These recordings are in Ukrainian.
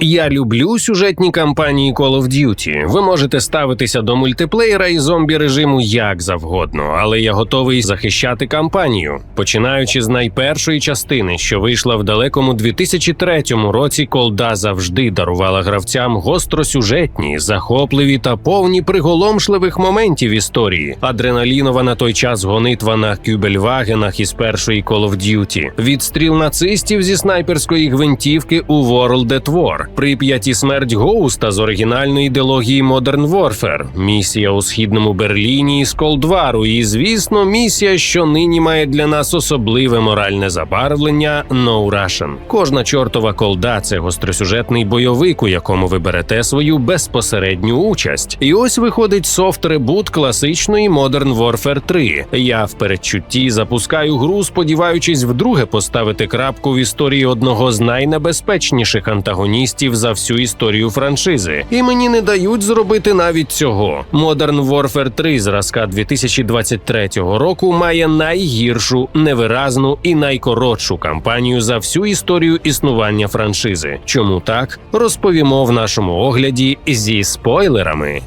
Я люблю сюжетні кампанії Call of Duty. Ви можете ставитися до мультиплеєра і зомбі режиму як завгодно, але я готовий захищати кампанію. Починаючи з найпершої частини, що вийшла в далекому 2003 році, колда завжди дарувала гравцям гостросюжетні, захопливі та повні приголомшливих моментів історії. Адреналінова на той час гонитва на кюбельвагенах із першої Call of Duty, відстріл нацистів зі снайперської гвинтівки у World at War, Прип'ять і смерть Гоуста з оригінальної ідеології Modern Warfare, місія у східному Берліні із Колдвару, і звісно, місія, що нині має для нас особливе моральне забарвлення No Russian. Кожна чортова колда це гостросюжетний бойовик, у якому ви берете свою безпосередню участь. І ось виходить софт-ребут класичної Modern Warfare 3. Я в передчутті запускаю гру, сподіваючись вдруге поставити крапку в історії одного з найнебезпечніших антагоністів за всю історію франшизи, і мені не дають зробити навіть цього. Modern Warfare 3 зразка 2023 року має найгіршу, невиразну і найкоротшу кампанію за всю історію існування франшизи. Чому так розповімо в нашому огляді зі спойлерами.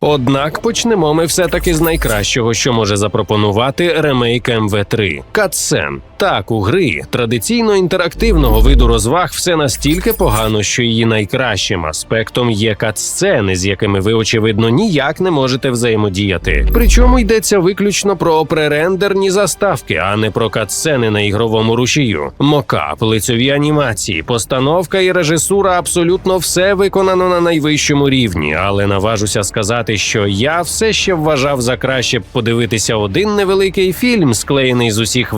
Однак почнемо ми все таки з найкращого, що може запропонувати ремейк МВ3 – Катсцен. Так, у гри традиційно інтерактивного виду розваг все настільки погано, що її найкращим аспектом є катсцени, з якими ви очевидно ніяк не можете взаємодіяти. Причому йдеться виключно про пререндерні заставки, а не про катсцени на ігровому рушію. Мокап, лицьові анімації, постановка і режисура абсолютно все виконано на найвищому рівні, але наважуся сказати, що я все ще вважав за краще б подивитися один невеликий фільм, склеєний з усіх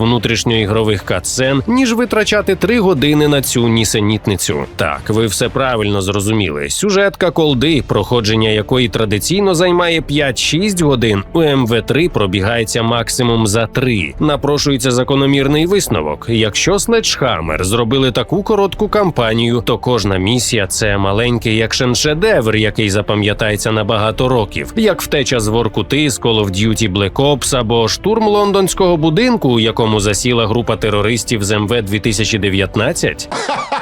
внутрішньоігрових катсцен, ніж витрачати три години на цю нісенітницю. Так, ви все правильно зрозуміли. Сюжетка колди, проходження якої традиційно займає 5-6 годин, у МВ3 пробігається максимум за 3. Напрошується закономірний висновок. Якщо Следжхаммер зробили таку коротку кампанію, то кожна місія це маленький екшен-шедевр, який запам'ятається на багато років, як втеча з Воркути з Call of Duty Black Ops або штурм лондонського будинку, у якому засіла група терористів з МВ 2019.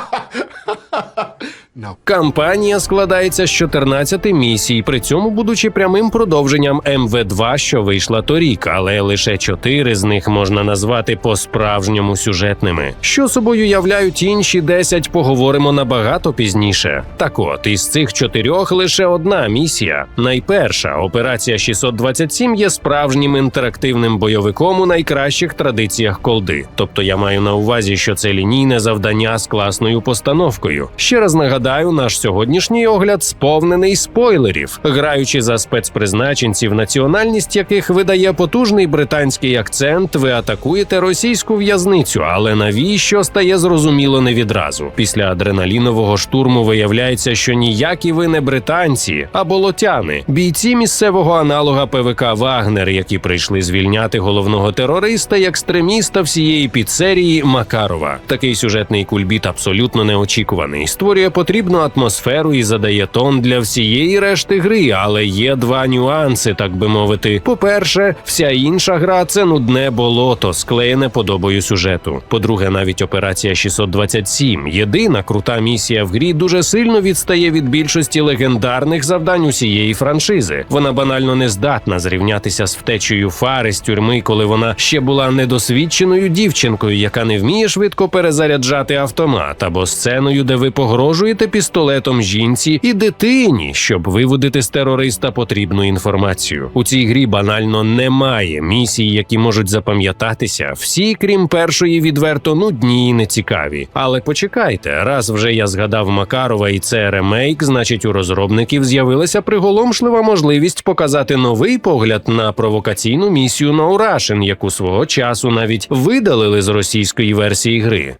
Кампанія складається з 14 місій, при цьому будучи прямим продовженням МВ2, що вийшла торік, але лише 4 з них можна назвати по-справжньому сюжетними. Що собою являють інші 10, поговоримо набагато пізніше. Так от, із цих чотирьох лише одна місія. Найперша операція 627 є справжнім інтерактивним бойовиком у найкращих традиціях колди. Тобто я маю на увазі, що це лінійне завдання з класною постановкою. Ще раз нагадаю, наш сьогоднішній огляд сповнений спойлерів, граючи за спецпризначенців, національність яких видає потужний британський акцент, ви атакуєте російську в'язницю, але навіщо стає зрозуміло не відразу. Після адреналінового штурму виявляється, що ніякі ви не британці, а болотяни, бійці місцевого аналога ПВК Вагнер, які прийшли звільняти головного терориста і екстреміста всієї піцерії Макарова. Такий сюжетний кульбіт абсолютно неочікуваний. Створює потрібну атмосферу і задає тон для всієї решти гри, але є два нюанси, так би мовити. По-перше, вся інша гра це нудне болото, склеєне подобою сюжету. По-друге, навіть операція 627, єдина крута місія в грі, дуже сильно відстає від більшості легендарних завдань усієї франшизи. Вона банально не здатна зрівнятися з втечею фари з тюрми, коли вона ще була недосвідченою дівчинкою, яка не вміє швидко перезаряджати автомат, або сценою, де ви погрожуєте пістолетом жінці і дитині, щоб виводити з терориста потрібну інформацію. У цій грі банально немає місій, які можуть запам'ятатися. Всі, крім першої, відверто нудні і нецікаві. Але почекайте, раз вже я згадав Макарова і це ремейк, значить у розробників з'явилася приголомшлива можливість показати новий погляд на провокаційну місію No Russian, яку свого часу навіть видалили з російської версії гри.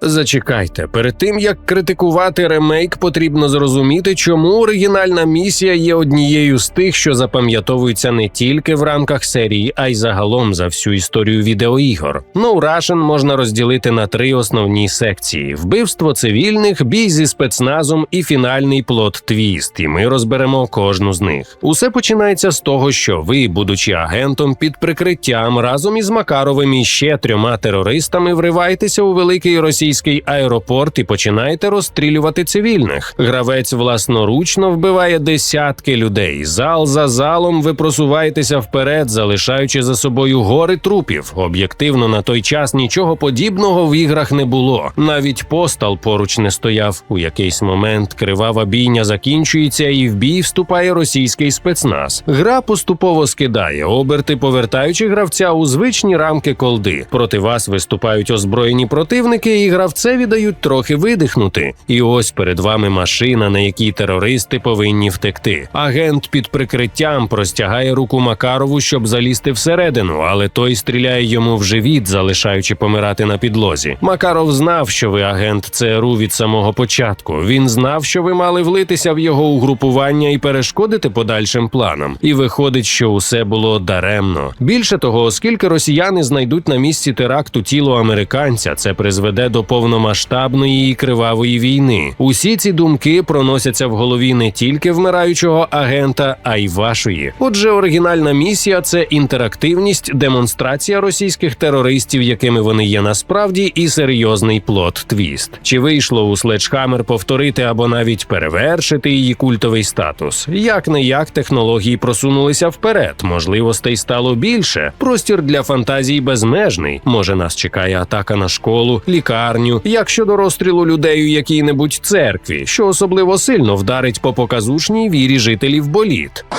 Зачекайте, перед тим як критикувати ремейк, потрібно зрозуміти, чому оригінальна місія є однією з тих, що запам'ятовуються не тільки в рамках серії, а й загалом за всю історію відеоігор. No Russian можна розділити на три основні секції: вбивство цивільних, бій зі спецназом і фінальний плот твіст. І ми розберемо кожну з них. Усе починається з того, що ви, будучи агентом під прикриттям, разом із Макаровим і ще трьома терористами вриваєтеся у великий російський аеропорт і починаєте розстрілювати цивільних. Гравець власноручно вбиває десятки людей. Зал за залом ви просуваєтеся вперед, залишаючи за собою гори трупів. Об'єктивно на той час нічого подібного в іграх не було. Навіть постал поруч не стояв. У якийсь момент кривава бійня закінчується, і в бій вступає російський спецназ. Гра поступово скидає оберти, повертаючи гравця у звичні рамки колди. Проти вас виступають озброєні противники, і гравцеві дають трохи видихнути. І ось перед вами машина, на якій терористи повинні втекти. Агент під прикриттям простягає руку Макарову, щоб залізти всередину, але той стріляє йому в живіт, залишаючи помирати на підлозі. Макаров знав, що ви агент ЦРУ від самого початку. Він знав, що ви мали влитися в його угрупування і перешкодити подальшим планам. І виходить, що усе було даремно. Більше того, оскільки росіяни знайдуть на місці теракту тіло американця, це призведе до повномасштабної і кривавої війни. Усі ці думки проносяться в голові не тільки вмираючого агента, а й вашої. Отже, оригінальна місія це інтерактивність, демонстрація російських терористів, якими вони є насправді, і серйозний плот твіст. Чи вийшло у Следжхаммер повторити або навіть перевершити її культовий статус? Як не як технології просунулися вперед, можливостей стало більше. Простір для фантазій безмежний. Може, нас чекає атака на школу, лікарню. Як щодо розстрілу людей у якій-небудь церкві, що особливо сильно вдарить по показушній вірі жителів боліт.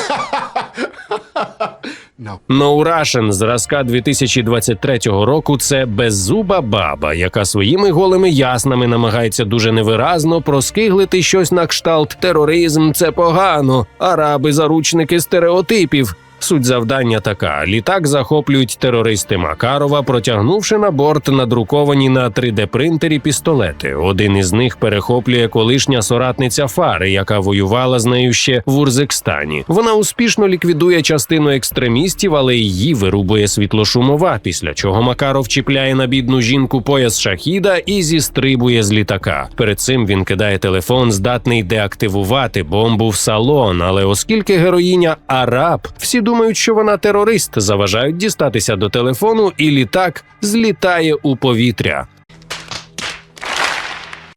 No Russian зразка 2023 року це беззуба баба, яка своїми голими яснами намагається дуже невиразно проскиглити щось на кшталт тероризм це погано, араби заручники стереотипів. Суть завдання така: літак захоплюють терористи Макарова, протягнувши на борт надруковані на 3D-принтері пістолети. Один із них перехоплює колишня соратниця Фари, яка воювала з нею ще в Урзекстані. Вона успішно ліквідує частину екстремістів, але її вирубує світлошумова. Після чого Макаров чіпляє на бідну жінку пояс шахіда і зістрибує з літака. Перед цим він кидає телефон, здатний деактивувати бомбу в салон. Але оскільки героїня араб, всі думають, що вона терорист, заважають дістатися до телефону, і літак злітає у повітря.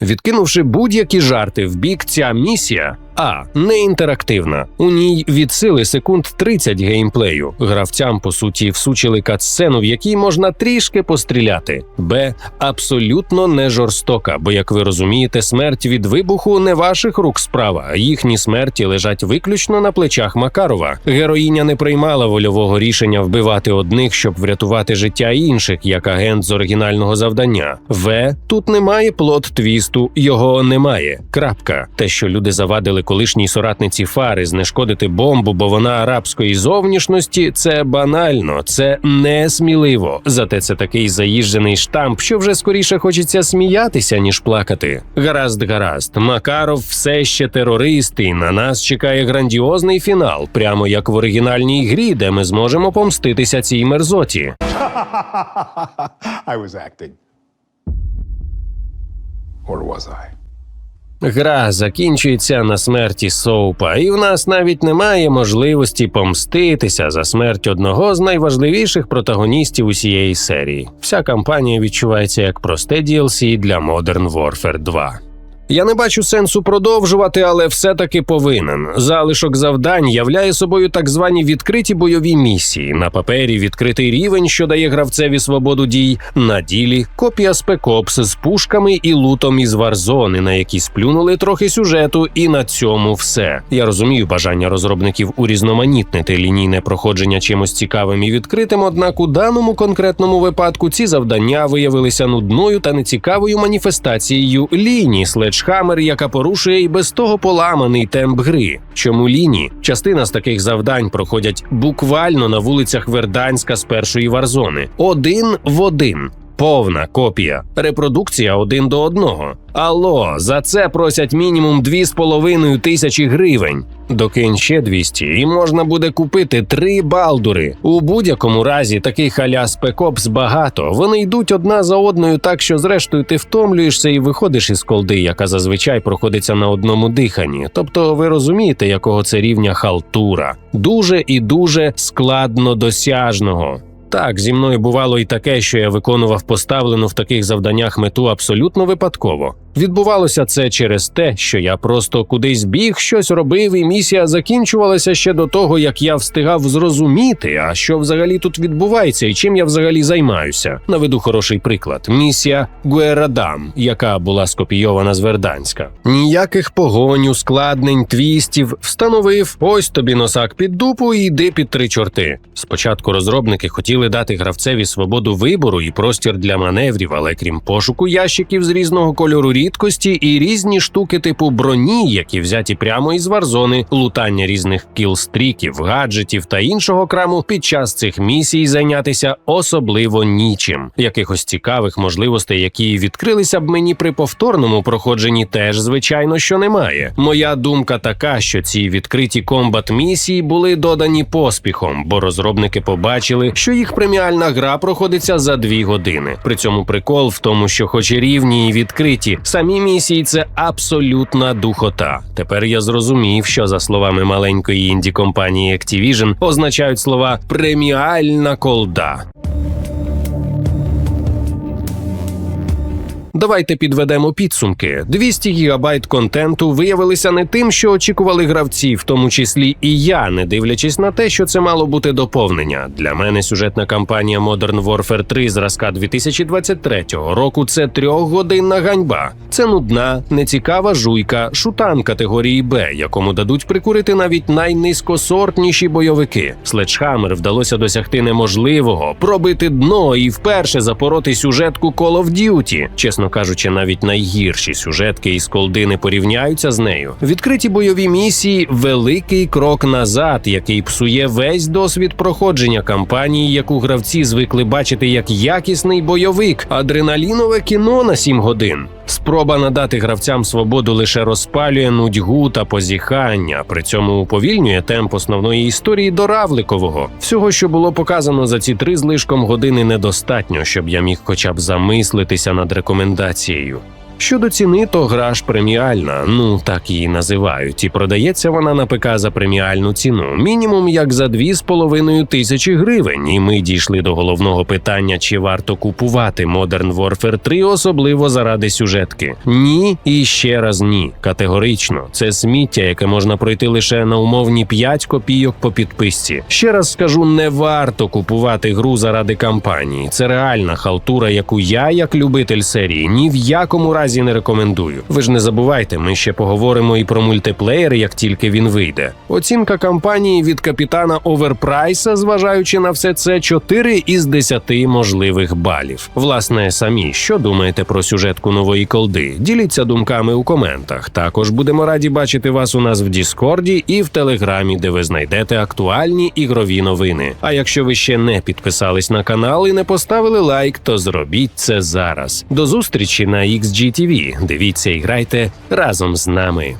Відкинувши будь-які жарти в бік, ця місія а. Не інтерактивна. У ній від сили секунд 30 геймплею. Гравцям, по суті, всучили катсцену, в якій можна трішки постріляти. Б. Абсолютно не жорстока, бо, як ви розумієте, смерть від вибуху не ваших рук справа. Їхні смерті лежать виключно на плечах Макарова. Героїня не приймала вольового рішення вбивати одних, щоб врятувати життя інших, як агент з оригінального завдання. В. Тут немає плот твісту, його немає. Крапка. Те, що люди завадили колишній соратниці Фари знешкодити бомбу, бо вона арабської зовнішності, це банально, це не сміливо. Зате це такий заїжджений штамп, що вже скоріше хочеться сміятися, ніж плакати. Гаразд, гаразд, Макаров все ще терорист, і на нас чекає грандіозний фінал, прямо як в оригінальній грі, де ми зможемо помститися цій мерзоті. I was acting. Or was I? Гра закінчується на смерті Соупа, і в нас навіть немає можливості помститися за смерть одного з найважливіших протагоністів усієї серії. Вся кампанія відчувається як просте DLC для Modern Warfare 2. Я не бачу сенсу продовжувати, але все-таки повинен. Залишок завдань являє собою так звані відкриті бойові місії. На папері відкритий рівень, що дає гравцеві свободу дій. На ділі копія спекопс з пушками і лутом із варзони, на які сплюнули трохи сюжету, і на цьому все. Я розумію бажання розробників урізноманітнити лінійне проходження чимось цікавим і відкритим. Однак у даному конкретному випадку ці завдання виявилися нудною та нецікавою маніфестацією лінії Следжхаммер, яка порушує і без того поламаний темп гри. Чому ліні? Частина з таких завдань проходять буквально на вулицях Верданська з першої варзони, один в один. Повна копія, репродукція один до одного. Алло, за це просять мінімум 2,5 тисячі гривень. Докинь ще 200, і можна буде купити три балдури. У будь-якому разі таких аля спекопс багато. Вони йдуть одна за одною, так що зрештою ти втомлюєшся і виходиш із колди, яка зазвичай проходиться на одному диханні. Тобто ви розумієте, якого це рівня халтура. Дуже і дуже складно досяжного. Так, зі мною бувало і таке, що я виконував поставлену в таких завданнях мету абсолютно випадково. Відбувалося це через те, що я просто кудись біг, щось робив, і місія закінчувалася ще до того, як я встигав зрозуміти, а що взагалі тут відбувається і чим я взагалі займаюся. Наведу хороший приклад: місія Гуерадам, яка була скопійована з Верданська. Ніяких погонь, ускладнень, твістів. Встановив ось тобі носак під дупу і йди під три чорти. Спочатку розробники хотіли дати гравцеві свободу вибору і простір для маневрів, але крім пошуку ящиків з різного кольору рідкості і різні штуки типу броні, які взяті прямо із варзони, лутання різних кілстріків, гаджетів та іншого краму під час цих місій зайнятися особливо нічим. Якихось цікавих можливостей, які відкрилися б мені при повторному проходженні, теж звичайно що немає. Моя думка така, що ці відкриті комбат місії були додані поспіхом, бо розробники побачили, що їх преміальна гра проходиться за дві години. При цьому прикол в тому, що, хоч і рівні і відкриті, самі місії це абсолютна духота. Тепер я зрозумів, що за словами маленької інді компанії Activision означають слова преміальна колда. Давайте підведемо підсумки. 200 гігабайт контенту виявилися не тим, що очікували гравці, в тому числі і я, не дивлячись на те, що це мало бути доповнення. Для мене сюжетна кампанія Modern Warfare 3 зразка 2023 року це трьохгодинна ганьба. Це нудна, нецікава жуйка, шутан категорії Б, якому дадуть прикурити навіть найнизькосортніші бойовики. Следжхаммер вдалося досягти неможливого, пробити дно і вперше запороти сюжетку Call of Duty. Чесно кажучи, навіть найгірші сюжетки із колди не порівняються з нею. Відкриті бойові місії великий крок назад, який псує весь досвід проходження кампанії, яку гравці звикли бачити як якісний бойовик, адреналінове кіно на 7 годин. Спроба надати гравцям свободу лише розпалює нудьгу та позіхання, при цьому уповільнює темп основної історії до Равликового. Всього, що було показано за ці три злишком години, недостатньо, щоб я міг хоча б замислитися над рекомендацією рекомендацією. Щодо ціни, то гра ж преміальна, ну так її називають, і продається вона на ПК за преміальну ціну, мінімум як за 2,5 тисячі гривень. І ми дійшли до головного питання: чи варто купувати Modern Warfare 3, особливо заради сюжетки? Ні, і ще раз ні. Категорично, це сміття, яке можна пройти лише на умовні 5 копійок по підписці. Ще раз скажу, не варто купувати гру заради кампанії. Це реальна халтура, яку я, як любитель серії, ні в якому разі не рекомендую. Ви ж не забувайте, ми ще поговоримо і про мультиплеєр, як тільки він вийде. Оцінка кампанії від капітана Оверпрайса, зважаючи на все це, 4 із 10 можливих балів. Власне, самі що думаєте про сюжетку нової колди? Діліться думками у коментах. Також будемо раді бачити вас у нас в Діскорді і в Телеграмі, де ви знайдете актуальні ігрові новини. А якщо ви ще не підписались на канал і не поставили лайк, то зробіть це зараз. До зустрічі на XGTV. Дивіться і грайте разом з нами.